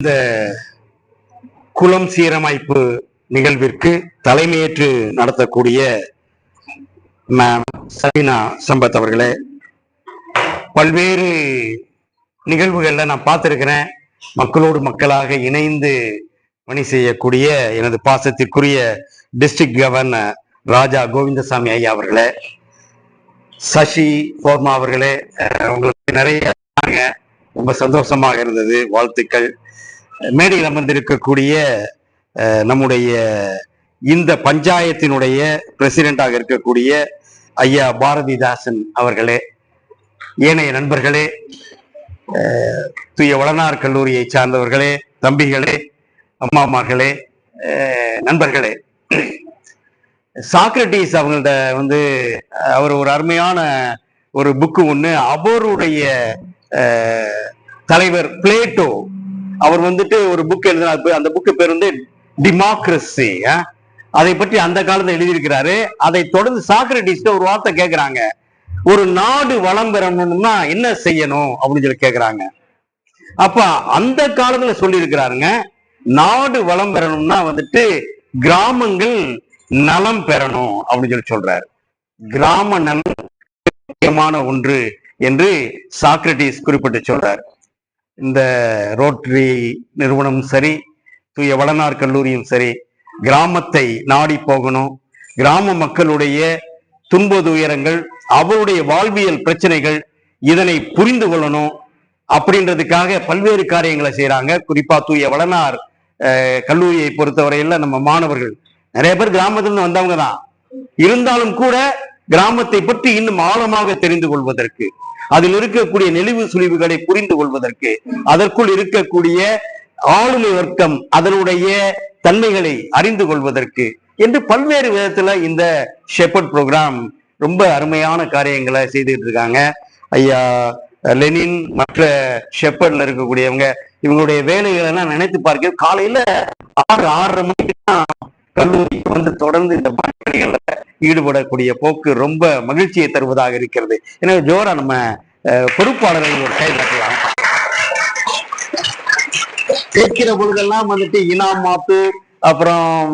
இந்த குளம் சீரமைப்பு நிகழ்விற்கு தலைமையேற்று நடத்தக்கூடிய மேம் சபினா சம்பத் அவர்களே பல்வேறு நிகழ்வுகள்ல நான் பார்த்திருக்கிறேன். மக்களோடு மக்களாக இணைந்து பணி செய்யக்கூடிய எனது பாசத்திற்குரிய டிஸ்ட்ரிக்ட் கவர்னர் ராஜா கோவிந்தசாமி ஐயா அவர்களே சசி போர்மா அவர்களே உங்களுக்கு நிறைய ரொம்ப சந்தோஷமாக இருந்தது. வாழ்த்துக்கள். மேடையில் அமர்ந்திருக்கக்கூடிய நம்முடைய இந்த பஞ்சாயத்தினுடைய பிரசிடென்டாக இருக்கக்கூடிய ஐயா பாரதிதாசன் அவர்களே ஏனைய நண்பர்களே தூய வளனார் கல்லூரியை சார்ந்தவர்களே தம்பிகளே அம்மாமார்களே நண்பர்களே. சாக்ரட்டிஸ் அவங்கள்ட்ட வந்து அவர் ஒரு அருமையான ஒரு புக்கு ஒன்று அவருடைய தலைவர் பிளேட்டோ அவர் வந்துட்டு ஒரு புக் எழுதினார். அந்த புக்கு பேர் வந்து டிமோக்ரஸி அதை பற்றி அந்த காலத்துல எழுதியிருக்கிறாரு. அதை தொடர்ந்து சாக்ரட்டிஸ்ட ஒரு வார்த்தை கேட்கிறாங்க ஒரு நாடு வளம் பெறணும்னா என்ன செய்யணும்? அப்படின்னு சொல்லி கேட்கிறாங்க அப்ப அந்த காலத்துல சொல்லி இருக்கிறாருங்க நாடு வளம் பெறணும்னா வந்துட்டு கிராமங்கள் நலம் பெறணும் அப்படின்னு சொல்லி சொல்றாரு. கிராம நலம் முக்கியமான ஒன்று என்று சாக்ரட்டிஸ் குறிப்பிட்டு சொல்றாரு. இந்த ரோட்டரி நிறுவனமும் சரி தூய வளனார் கல்லூரியும் சரி கிராமத்தை நாடி போகணும். கிராம மக்களுடைய துன்ப துயரங்கள் அவருடைய வாழ்வியல் பிரச்சனைகள் இதனை புரிந்து கொள்ளணும் அப்படின்றதுக்காக பல்வேறு காரியங்களை செய்யறாங்க குறிப்பா தூய வளனார் அஹ், கல்லூரியை பொறுத்தவரையில நம்ம மாணவர்கள். நிறைய பேர் கிராமத்துல இருந்து வந்தவங்க தான் இருந்தாலும் கூட கிராமத்தை பற்றி இன்னும் ஆழமாக தெரிந்து கொள்வதற்கு அதில் இருக்கக்கூடிய நெளிவு சுழிவுகளை புரிந்து கொள்வதற்கு அதற்குள் இருக்கக்கூடிய ஆளுமை வர்க்கம் அதனுடைய தன்மைகளை அறிந்து கொள்வதற்கு என்று பல்வேறு விதத்துல இந்த ஷெப்பர்ட் ப்ரோக்ராம் ரொம்ப அருமையான காரியங்களை செய்துட்டு இருக்காங்க ஐயா லெனின் மற்ற ஷெப்பர்ட்ல இருக்கக்கூடியவங்க இவங்களுடைய வேலைகளை எல்லாம் நினைத்து பார்க்க காலையில ஆறு ஆறரை மணிக்கு தான் கல்லூரிக்கு வந்து தொடர்ந்து இந்த பணிகளை ஈடுபடக்கூடிய போக்கு ரொம்ப மகிழ்ச்சியை தருவதாக இருக்கிறது. எனவே ஜோரா நம்ம பொறுப்பாளர்கள் ஒரு கை தட்டலாம் கேட்கிற பொழுதெல்லாம் வந்துட்டு இனாமாத்து அப்புறம்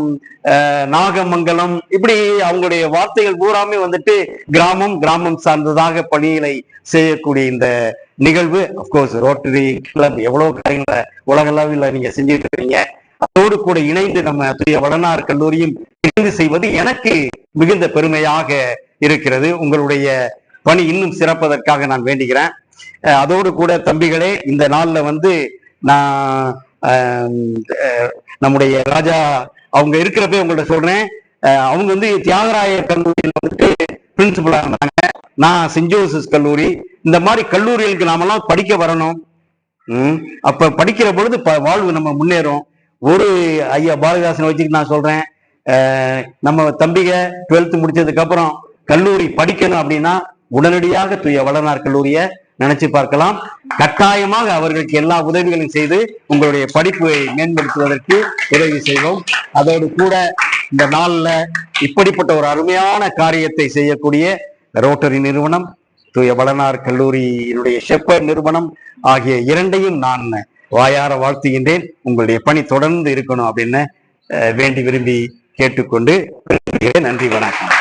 நாகமங்கலம் இப்படி அவங்களுடைய வார்த்தைகள் பூராமே வந்துட்டு கிராமம் கிராமம் சார்ந்ததாக பணிகளை செய்யக்கூடிய இந்த நிகழ்வு. அப்கோர்ஸ் ரோட்டரி கிளப் எவ்வளவு காரியங்களை உலகளவில் நீங்க செஞ்சுட்டு இருக்கீங்க. அதோடு கூட இணைந்து நம்ம தூய வடனார் கல்லூரியும் இணைந்து செய்வது எனக்கு மிகுந்த பெருமையாக இருக்கிறது. உங்களுடைய பணி இன்னும் சிறப்பதற்காக நான் வேண்டுகிறேன். அதோடு கூட தம்பிகளே இந்த நாள்ல வந்து நான் நம்முடைய ராஜா அவங்க இருக்கிறப்ப உங்கள்ட்ட சொல்றேன். அவங்க வந்து தியாகராய கல்லூரியில் வந்துட்டு பிரின்சிபலா இருந்தாங்க. நான் சென்ட் ஜோசஸ் கல்லூரி. இந்த மாதிரி கல்லூரிகளுக்கு நாமெல்லாம் படிக்க வரணும். ம், அப்ப படிக்கிற பொழுது ப- வாழ்வு நம்ம முன்னேறும். ஒரு ஐயா பாரதிதாசனை வச்சுக்கிட்டு நான் சொல்றேன். நம்ம தம்பிக டுவெல்த் முடிச்சதுக்கு அப்புறம் கல்லூரி படிக்கணும் அப்படின்னா உடனடியாக தூய வளனார் கல்லூரியை நினைச்சு பார்க்கலாம். கட்டாயமாக அவர்களுக்கு எல்லா உதவிகளையும் செய்து உங்களுடைய படிப்பை மேம்படுத்துவதற்கு உதவி செய்வோம். அதோடு கூட இந்த நாளில் இப்படிப்பட்ட ஒரு அருமையான காரியத்தை செய்யக்கூடிய ரோட்டரி நிறுவனம் தூய வளனார் கல்லூரியினுடைய ஷெப்பர் நிறுவனம் ஆகிய இரண்டையும் நான் வாயார வாழ்த்துகின்றேன். உங்களுடைய பணி தொடர்ந்து இருக்கணும் அப்படின்னு வேண்டி விரும்பி கேட்டுக்கொண்டு நன்றி வணக்கம்.